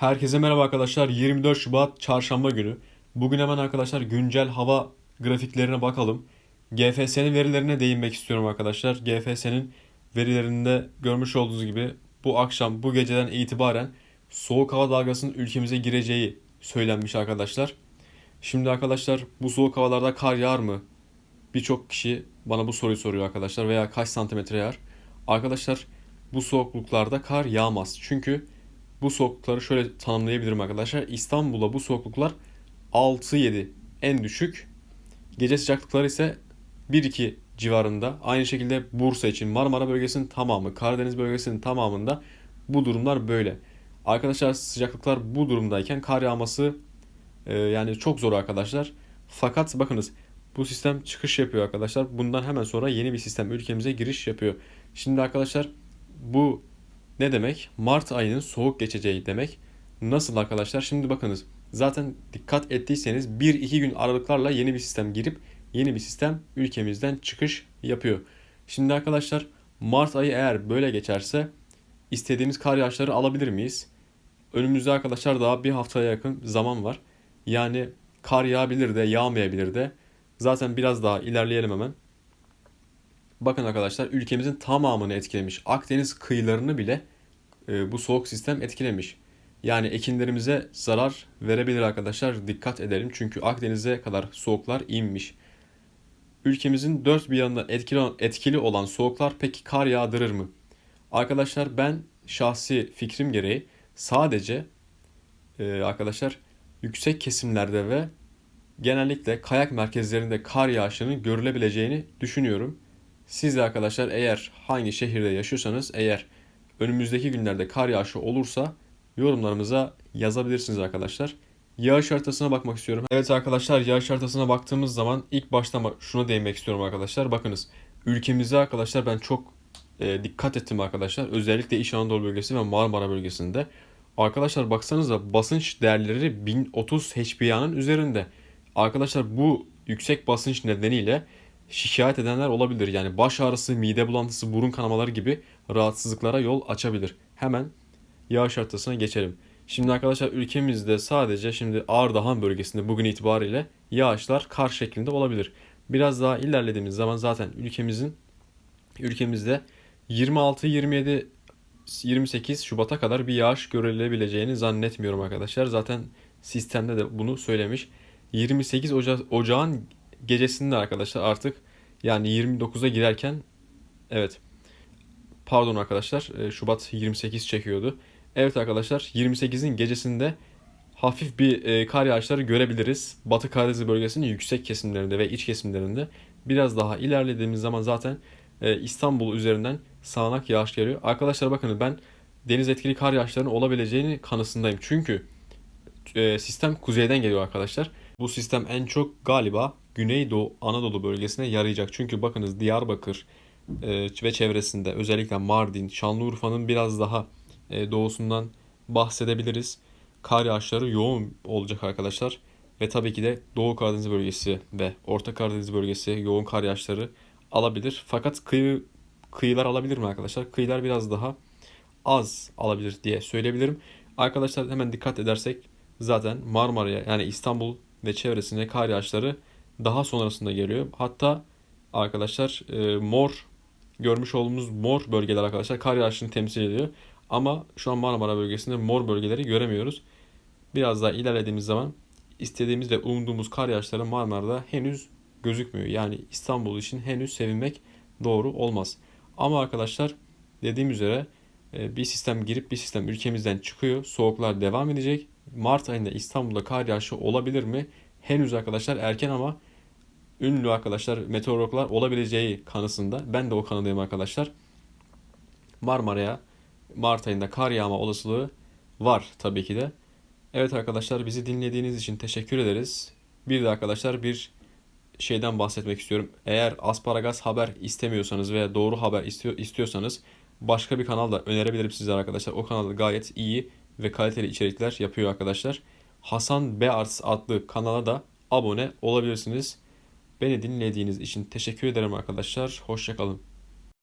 Herkese merhaba arkadaşlar. 24 Şubat Çarşamba günü. Bugün hemen arkadaşlar güncel hava grafiklerine bakalım. GFS'nin verilerine değinmek istiyorum arkadaşlar. GFS'nin verilerinde görmüş olduğunuz gibi bu akşam, bu geceden itibaren soğuk hava dalgasının ülkemize gireceği söylenmiş arkadaşlar. Şimdi arkadaşlar bu soğuk havalarda kar yağar mı? Birçok kişi bana bu soruyu soruyor arkadaşlar veya kaç santimetre yağar? Arkadaşlar bu soğukluklarda kar yağmaz. Çünkü bu soğuklukları şöyle tanımlayabilirim arkadaşlar. İstanbul'da bu soğukluklar 6-7 en düşük. Gece sıcaklıkları ise 1-2 civarında. Aynı şekilde Bursa için Marmara bölgesinin tamamı, Karadeniz bölgesinin tamamında bu durumlar böyle. Arkadaşlar sıcaklıklar bu durumdayken kar yağması e, yani çok zor arkadaşlar. Fakat bakınız bu sistem çıkış yapıyor arkadaşlar. Bundan hemen sonra yeni bir sistem ülkemize giriş yapıyor. Şimdi arkadaşlar bu ne demek? Mart ayının soğuk geçeceği demek. Nasıl arkadaşlar? Şimdi bakınız. Zaten dikkat ettiyseniz 1-2 gün aralıklarla yeni bir sistem girip yeni bir sistem ülkemizden çıkış yapıyor. Şimdi arkadaşlar Mart ayı eğer böyle geçerse istediğimiz kar yağışları alabilir miyiz? Önümüzde arkadaşlar daha bir haftaya yakın zaman var. Yani kar yağabilir de yağmayabilir de. Zaten biraz daha ilerleyelim hemen. Bakın arkadaşlar ülkemizin tamamını etkilemiş. Akdeniz kıyılarını bile bu soğuk sistem etkilemiş. Yani ekinlerimize zarar verebilir arkadaşlar. Dikkat edelim çünkü Akdeniz'e kadar soğuklar inmiş. Ülkemizin dört bir yanından etkili, etkili olan soğuklar peki kar yağdırır mı? Arkadaşlar ben şahsi fikrim gereği sadece e, arkadaşlar yüksek kesimlerde ve genellikle kayak merkezlerinde kar yağışının görülebileceğini düşünüyorum. Siz de arkadaşlar eğer hangi şehirde yaşıyorsanız eğer önümüzdeki günlerde kar yağışı olursa yorumlarımıza yazabilirsiniz arkadaşlar. Yağış haritasına bakmak istiyorum. Evet arkadaşlar yağış haritasına baktığımız zaman ilk başta şuna değinmek istiyorum arkadaşlar. Bakınız ülkemizde arkadaşlar ben çok e, dikkat ettim arkadaşlar. Özellikle İç Anadolu bölgesi ve Marmara bölgesinde. Arkadaşlar baksanıza basınç değerleri 1030 HPA'nın üzerinde. Arkadaşlar bu yüksek basınç nedeniyle şikayet edenler olabilir. Yani baş ağrısı, mide bulantısı, burun kanamaları gibi rahatsızlıklara yol açabilir. Hemen yağış haritasına geçelim. Şimdi arkadaşlar ülkemizde sadece şimdi Ardahan bölgesinde bugün itibariyle yağışlar kar şeklinde olabilir. Biraz daha ilerlediğimiz zaman zaten ülkemizin ülkemizde 26, 27, 28 Şubat'a kadar bir yağış görülebileceğini zannetmiyorum arkadaşlar. Zaten sistemde de bunu söylemiş. 28 Oca Ocağın gecesinde arkadaşlar artık yani 29'a girerken evet pardon arkadaşlar e, Şubat 28 çekiyordu. Evet arkadaşlar 28'in gecesinde hafif bir e, kar yağışları görebiliriz. Batı Karadeniz bölgesinin yüksek kesimlerinde ve iç kesimlerinde. Biraz daha ilerlediğimiz zaman zaten e, İstanbul üzerinden sağanak yağış geliyor. Arkadaşlar bakın ben deniz etkili kar yağışlarının olabileceğini kanısındayım. Çünkü sistem kuzeyden geliyor arkadaşlar. Bu sistem en çok galiba Güneydoğu Anadolu bölgesine yarayacak. Çünkü bakınız Diyarbakır e, ve çevresinde özellikle Mardin, Şanlıurfa'nın biraz daha e, doğusundan bahsedebiliriz. Kar yağışları yoğun olacak arkadaşlar. Ve tabii ki de Doğu Karadeniz bölgesi ve Orta Karadeniz bölgesi yoğun kar yağışları alabilir. Fakat kıyı kıyılar alabilir mi arkadaşlar? Kıyılar biraz daha az alabilir diye söyleyebilirim. Arkadaşlar hemen dikkat edersek zaten Marmara'ya yani İstanbul ve çevresine kar yağışları daha sonrasında geliyor. Hatta arkadaşlar e, mor görmüş olduğumuz mor bölgeler arkadaşlar kar yağışını temsil ediyor. Ama şu an Marmara bölgesinde mor bölgeleri göremiyoruz. Biraz daha ilerlediğimiz zaman istediğimiz ve umduğumuz kar yağışları Marmara'da henüz gözükmüyor. Yani İstanbul için henüz sevinmek doğru olmaz. Ama arkadaşlar dediğim üzere e, bir sistem girip bir sistem ülkemizden çıkıyor. Soğuklar devam edecek. Mart ayında İstanbul'da kar yağışı olabilir mi? Henüz arkadaşlar erken ama ünlü arkadaşlar meteorologlar olabileceği kanısında. Ben de o kanadayım arkadaşlar. Marmara'ya Mart ayında kar yağma olasılığı var tabii ki de. Evet arkadaşlar bizi dinlediğiniz için teşekkür ederiz. Bir de arkadaşlar bir şeyden bahsetmek istiyorum. Eğer asparagas haber istemiyorsanız veya doğru haber istiyor, istiyorsanız başka bir kanal da önerebilirim size arkadaşlar. O kanalda gayet iyi ve kaliteli içerikler yapıyor arkadaşlar. Hasan Bearts adlı kanala da abone olabilirsiniz. Beni dinlediğiniz için teşekkür ederim arkadaşlar. Hoşçakalın.